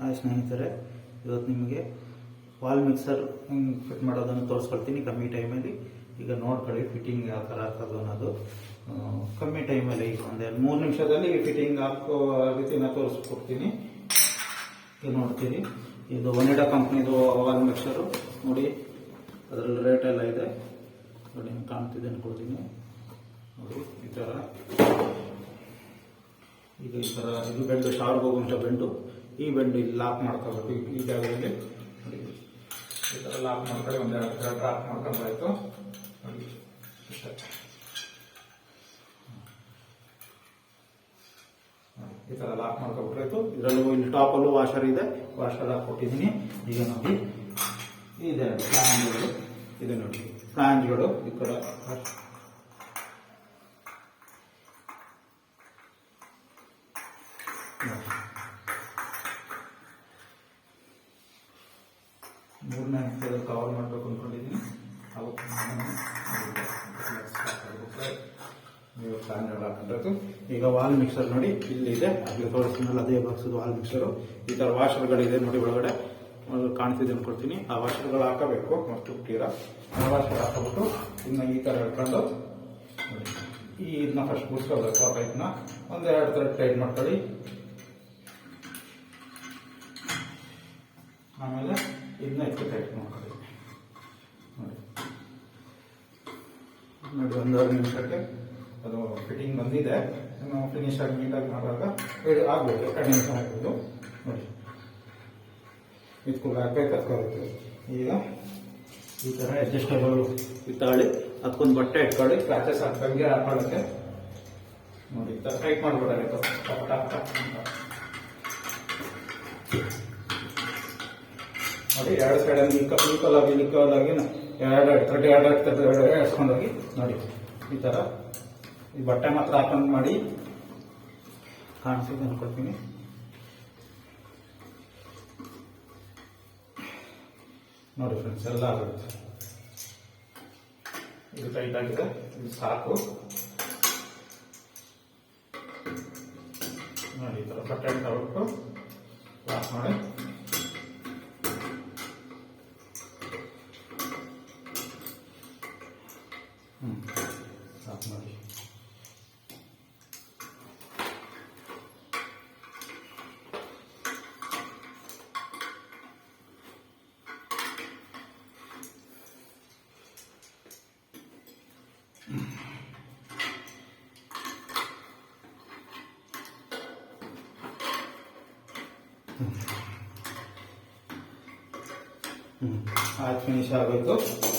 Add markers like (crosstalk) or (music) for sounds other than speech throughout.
Hi ಸ್ನೇಹಿತರೆ, ಇವತ್ತು ನಿಮಗೆ ವಾಲ್ ಮಿಕ್ಸರ್ ಹಿಂಗೆ ಫಿಟ್ ಮಾಡೋದನ್ನು ತೋರಿಸ್ಕೊಳ್ತೀನಿ ಕಮ್ಮಿ ಟೈಮಲ್ಲಿ ಈಗ ನೋಡ್ಕೊಳ್ಳಿ ಫಿಟ್ಟಿಂಗ್ ಯಾವ ಥರ ಆಗ್ತದೆ ಅನ್ನೋದು. ಕಮ್ಮಿ ಟೈಮಲ್ಲಿ ಈಗ ಒಂದೆರಡು ಮೂರು ನಿಮಿಷದಲ್ಲಿ ಫಿಟ್ಟಿಂಗ್ ಹಾಕೋ ರೀತಿನ ತೋರಿಸ್ಕೊಡ್ತೀನಿ. ಈಗ ನೋಡ್ತೀನಿ ಇದು ಒನಿಡಾ ಕಂಪ್ನಿದು ವಾಲ್ ಮಿಕ್ಸರು. ನೋಡಿ, ಅದರಲ್ಲಿ ರೇಟ್ ಎಲ್ಲ ಇದೆ. ನೋಡಿ ಕಾಣ್ತಿದೆ ಅನ್ಕೊಳ್ತೀನಿ ನೋಡಿ, ಈ ಥರ ಈಗ ಈ ಥರ ಇದು ಬೆಂಡು ಶಾರ್ಗ್ ಹೋಗುವಂಥ ಬೆಂಡು. ಈ ಬೆಂಡು ಲಾಕ್ ಮಾಡ್ಕೋಬೇಕು. ಈ- ಜಾಗದಲ್ಲಿ ಈ ಥರ ಲಾಕ್ ಮಾಡ್ಕೊಳ್ಳಿ ಒಂದೆರಡು ಥರ ಡ್ರಾಪ್ ಮಾಡ್ಕೊಂಬಾಯ್ತು ಈ ಥರ ಲಾಕ್ ಮಾಡ್ಕೊಬಿಟ್ರಾಯ್ತು. ಇದರಲ್ಲೂ ಇಲ್ಲಿ ಟಾಪಲ್ಲೂ ವಾಷರ್ ಇದೆ. ವಾಷರ್ ಹಾಕ್ಕೊಟ್ಟಿದ್ದೀನಿ ಈಗ ನೋಡಿ, ಇದೆ ಫ್ಲಾಂಜ್ಗಳು ಇದೆ ನೋಡಿ ಫ್ಲಾಂಜ್ಗಳು ಈ ಕಡೆ ಹಂತದಲ್ಲಿ ಕವರ್ ಮಾಡಬೇಕು ಅಂದ್ಕೊಂಡಿದ್ದೀನಿ ಅವತ್ತು ನಾನು (laughs) ನೀವು ಪ್ಲಾನ್ ಈಗ ವಾಲ್ ಮಿಕ್ಸರ್ ನೋಡಿ ಇಲ್ಲಿ ಇದೆ. ಅಲ್ಲಿ ತೋರಿಸ್ತೀನಲ್ಲ ಅದೇ ಬಾಕ್ಸದು ವಾಲ್ ಮಿಕ್ಸರು ಈ ಥರ ವಾಷರ್ಗಳಿದೆ ನೋಡಿ ಒಳಗಡೆ. ಕಾಣ್ತಿದೆ ಅನ್ಕೊಳ್ತೀನಿ. ಆ ವಾಷರ್ಗಳು ಹಾಕಬೇಕು. ಮಸ್ತು ತೀರ ಆ ವಾಷರ್ ಹಾಕೋಬಿಟ್ಟು ಇನ್ನು ಈ ಥರ ಹಿಡ್ಕೊಂಡು ಈ ಇದನ್ನ ಫಸ್ಟ್ ಮುಗಿಸ್ಕೋಬೇಕು ಆ ಪೈಪ್ನ ಒಂದೆರಡು ಥರ ಟೈಟ್ ಮಾಡ್ಕೊಳ್ಳಿ ಆಮೇಲೆ ಇದನ್ನ ಇಟ್ಟು ಟೈಟ್ ಮಾಡ್ಕೊಳ್ಳಿ ನೋಡಿ ನೋಡಿ ಒಂದೂವರೆ ನಿಮಿಷಕ್ಕೆ ಅದು ಫಿಟ್ಟಿಂಗ್ ಬಂದಿದೆ. ನಾವು ಫಿನಿಶ್ ಆಗಿ ನೀಟಾಗಿ ಮಾಡುವಾಗ ಆಗ್ಬೋದು ನಿಮಿಷ ಆಗ್ಬೋದು. ನೋಡಿ. ಇದ್ಕೊಂಡು ಹಾಕಬೇಕು ಹತ್ಕೋಬೇಕು ಈಗ ಈ ಥರ ಅಡ್ಜಸ್ಟಬಲ್ ಇತ್ತಾಳಿ ಅದಕ್ಕೊಂದು ಬಟ್ಟೆ ಇಟ್ಕೊಳ್ಳಿ ಕ್ರಾಚಸ್ ಹಾಕ್ದಂಗೆ ಹಾಕೊಳ್ಳೋಕ್ಕೆ. ನೋಡಿ, ಈ ಥರ ಟೈಟ್ ಅಂತ. ನೋಡಿ, ಎರಡು ಸೈಡಲ್ಲಿ ನಿಕ್ಕ ಆಗಿ ಈಕ್ವಲ್ ಆಗಿ ಎರಡು ಎರಡು ತರ್ಟಿ ಎರಡು ಎರಡು ತರ್ಟಿ ಎರಡು ಎಳ್ಸ್ಕೊಂಡೋಗಿ ನೋಡಿ. ಈ ಥರ ಈ ಬಟ್ಟೆ ಮಾತ್ರ ಹಾಕೊಂಡು ಮಾಡಿ ಕಾಣಿಸಿದ್ದು ಅಂದ್ಕೊಳ್ತೀನಿ ನೋಡಿ ಫ್ರೆಂಡ್ಸ್ ಎಲ್ಲ ಆಗುತ್ತೆ. ಇದು ಟೈಟ್ ಆಗಿದೆ. ಇದು ಸಾಕು. ನೋಡಿ, ಈ ಥರ ಬಟ್ಟೆ ತಗೊಳ್ಬಿಟ್ಟು ಲಾಕ್ ಮಾಡಿ. ಹ್ಞೂ ಸಾಕು ಮಾಡಿ ಹ್ಞೂ ಆಯ್ತು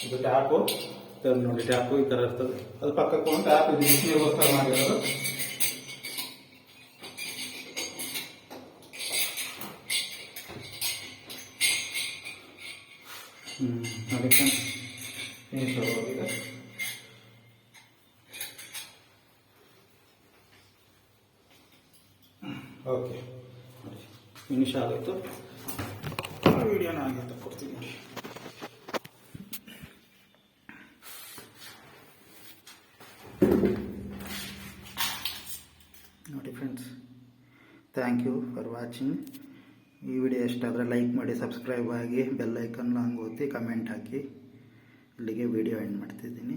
ಫಿನಿಶ್ ಆಗೋಯ್ತು ಇದು ಟ್ಯಾಪು ಇದು ನೋಡಿ ಟ್ಯಾಪು ಈ ಥರ ಇರ್ತದೆ ಅದು ಪಕ್ಕಕ್ಕೆ ಒಂದು ಟ್ಯಾಪ್ ಇದು ಬಿಸಿಲಿಗೋಸ್ಕರ ಮಾಡಿರೋದು ಹ್ಞೂ ನೋಡಿ ಫಿನಿಶ್ ಆಗೋಗಿದೆ ಓಕೆ ನೋಡಿ ಫಿನಿಶ್ ಆಗೋಯ್ತು ವಿಡಿಯೋನ ಹಾಗೆ ತಗೊಡ್ತೀನಿ ನೋಡಿ ನೋಡಿ friends thank you for watching ಈ ವಿಡಿಯೋ ಎಷ್ಟಾದರೆ ಲೈಕ್ ಮಾಡಿ ಸಬ್ಸ್ಕ್ರೈಬ್ ಆಗಿ ಬೆಲ್ ಐಕನ್ ಹಂಗೆ ಓದಿ ಕಮೆಂಟ್ ಹಾಕಿ. ಇಲ್ಲಿಗೆ ವಿಡಿಯೋ ಎಂಡ್ ಮಾಡ್ತಿದ್ದೀನಿ.